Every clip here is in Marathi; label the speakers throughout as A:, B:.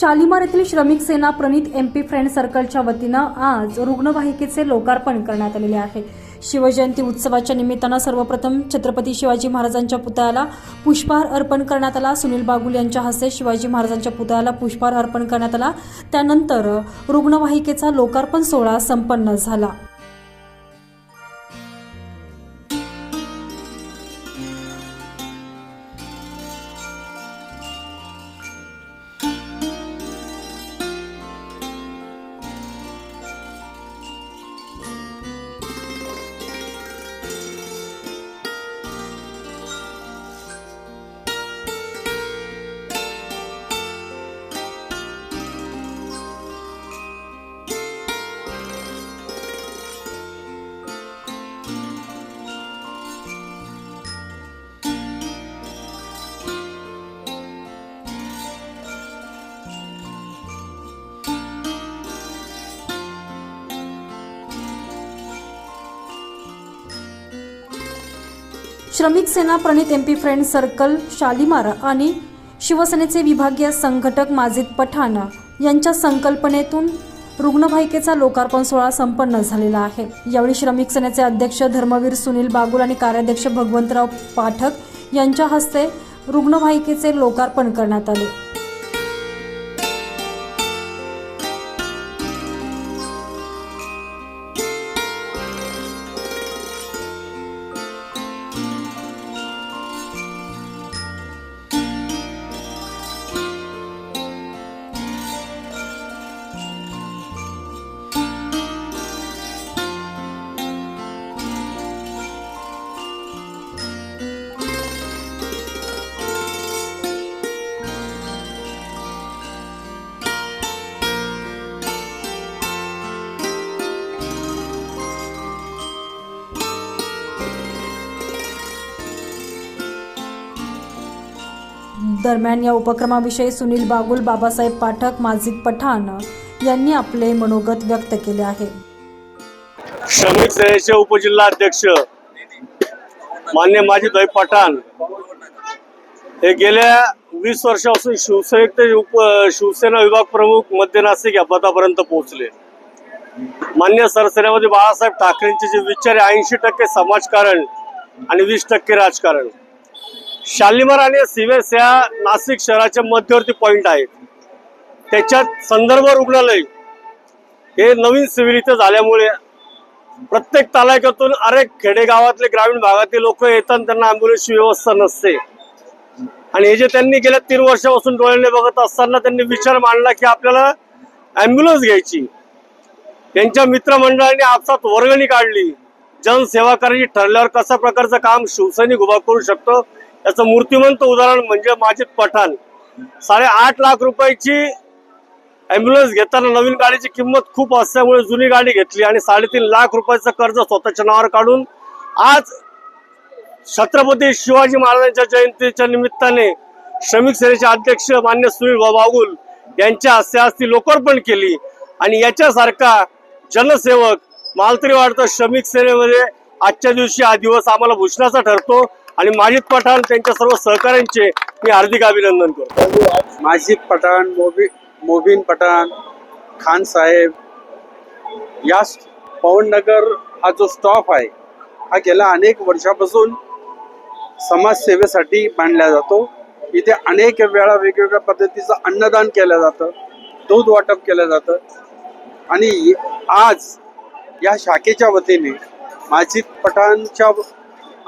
A: शालिमार येथील श्रमिक सेना प्रणित एम पी फ्रेंड सर्कलच्या वतीनं आज रुग्णवाहिकेचे लोकार्पण करण्यात आलेले आहे. शिवजयंती उत्सवाच्या निमित्तानं सर्वप्रथम छत्रपती शिवाजी महाराजांच्या पुतळ्याला पुष्पहार अर्पण करण्यात आला. सुनील बागुल यांच्या हस्ते शिवाजी महाराजांच्या पुतळ्याला पुष्पहार अर्पण करण्यात आला. त्यानंतर रुग्णवाहिकेचा लोकार्पण सोहळा संपन्न झाला. श्रमिक सेना प्रणित M P friend circle Shalimar आणि शिवसेनेचे विभागीय संघटक माजिद पठाण यांच्या संकल्पनेतून रुग्णवाहिकेचा लोकार्पण सोहळा संपन्न झालेला आहे. यावेळी श्रमिक सेनेचे अध्यक्ष धर्मवीर सुनील बागुल आणि कार्याध्यक्ष भगवंतराव पाठक यांच्या हस्ते रुग्णवाहिकेचे लोकार्पण करण्यात आले. दरम्यान या उपक्रमाविषयी सुनील बागुल बाबासाहेब पाठक माजिद पठाण यांनी आपले मनोगत व्यक्त केले आहे.
B: श्रमिक सेनेचे उपजिल्हाध्यक्ष मान्य माजी पठाण हे गेल्या वीस वर्षापासून शिवसंयुक्त उप शिवसेना विभाग प्रमुख मध्य नाशिक या पदापर्यंत पोहोचले. मान्य सरसेनेमध्ये बाळासाहेब ठाकरेंचे जे विचार आहे ऐंशी टक्के समाजकारण आणि वीस टक्के राजकारण. शालिमार आणि सिवेस या नाशिक शहराच्या मध्यवर्ती पॉईंट आहेत. त्याच्यात संदर्भ रुग्णालय हे नवीन सिव्हिल इथं झाल्यामुळे प्रत्येक तालुक्यातून अरे खेडेगावातले ग्रामीण भागातील लोक येतात त्यांना अँब्युलन्सची व्यवस्था नसते. आणि हे जे त्यांनी गेल्या तीन वर्षापासून डोळ्याने बघत असताना त्यांनी विचार मांडला की आपल्याला ॲम्ब्युलन्स घ्यायची. त्यांच्या मित्रमंडळाने आपसात वर्गणी काढली. जनसेवा करायची ठरल्यावर कशा प्रकारचं काम शिवसैनिक उभा करू शकतो? याचं मूर्तिमंत उदाहरण म्हणजे माजिद पठाण. साडेआठ लाख रुपयाची ॲम्ब्युलन्स घेताना नवीन गाडीची किंमत खूप असल्यामुळे जुनी गाडी घेतली आणि साडेतीन लाख रुपयाचं कर्ज स्वतःच्या नावावर काढून आज छत्रपती शिवाजी महाराजांच्या जयंतीच्या निमित्ताने श्रमिक सेनेचे अध्यक्ष मान्य सुनील बाबुल यांच्या हस्ते आज ती लोकार्पण केली. आणि याच्यासारखा जनसेवक मालतरी तरी श्रमिक सेनेमध्ये आजच्या दिवशी हा दिवस आम्हाला भूषणाचा ठरतो. आणि माजिद पठाण त्यांच्या सर्व सहकाऱ्यांचे मी हार्दिक अभिनंदन करतो.
C: माजिद पठाण मोबी मोबिन पठाण खान साहेब या पवननगर हा जो स्टॉप आहे हा गेल्या अनेक वर्षापासून समाजसेवेसाठी मांडला जातो. इथे अनेक वेळा वेगवेगळ्या पद्धतीचं अन्नदान केलं जातं दूध वाटप केलं जातं. आणि आज या शाखेच्या वतीने माजिद पठाणच्या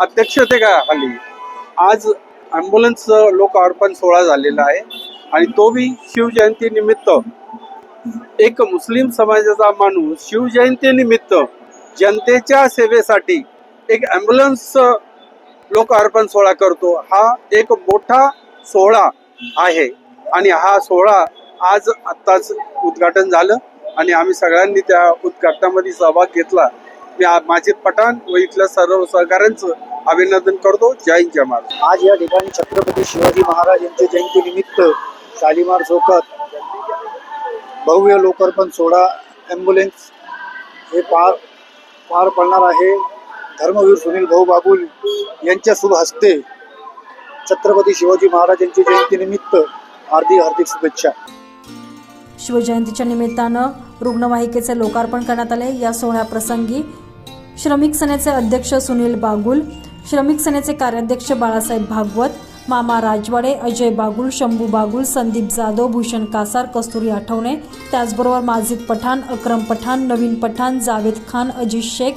C: अध्यक्षतेखाली आज ॲम्ब्युलन्स लोकार्पण सोहळा झालेला आहे आणि तो बी शिवजयंतीनिमित्त एक मुस्लिम समाजाचा माणूस शिवजयंतीनिमित्त जनतेच्या सेवेसाठी एक ॲम्ब्युलन्स लोकार्पण सोहळा करतो. हा एक मोठा सोहळा आहे आणि हा सोहळा आज आत्ताच उद्घाटन झालं आणि आम्ही सगळ्यांनी त्या उद्घाटनामध्ये सहभाग घेतला. मी माजिद पठाण व इथल्या सर्व सहकाऱ्यांचं अभिनंदन करतो. जय हिंद जय महाराज.
D: आज या ठिकाणी छत्रपती शिवाजी महाराज यांच्या जयंतीनिमित्त शालिमार चौकात भव्य लोकार्पण सोहळा ॲम्ब्युलन्स हे पार पार पडणार आहे. धर्मवीर सुनील भाऊ बाबुल यांच्या शुभ हस्ते छत्रपती शिवाजी महाराज यांच्या जयंतीनिमित्त हार्दिक हार्दिक शुभेच्छा.
A: शिवजयंतीच्या निमित्तानं रुग्णवाहिकेचे लोकार्पण करण्यात आले या सोहळ्याप्रसंगी श्रमिक सेनेचे अध्यक्ष सुनील बागुल श्रमिक सेनेचे कार्याध्यक्ष बाळासाहेब भागवत मामा राजवाडे अजय बागुल शंभू बागुल संदीप जाधव भूषण कासार कस्तुरी आठवणे त्याचबरोबर माजिद पठाण अक्रम पठाण नवीन पठाण जावेद खान अजित शेख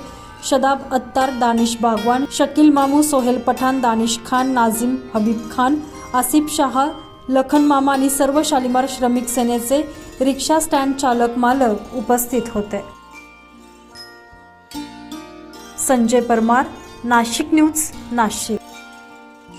A: शदाब अत्तार दानिश बागवान शकील मामू सोहेल पठाण दानिश खान नाझिम हबीब खान आसिफ शाह लखन मामा आणि सर्व शालिमार श्रमिक सेनेचे रिक्षा स्टँड चालक मालक उपस्थित होते. संजय परमार नाशिक न्यूज नाशिक.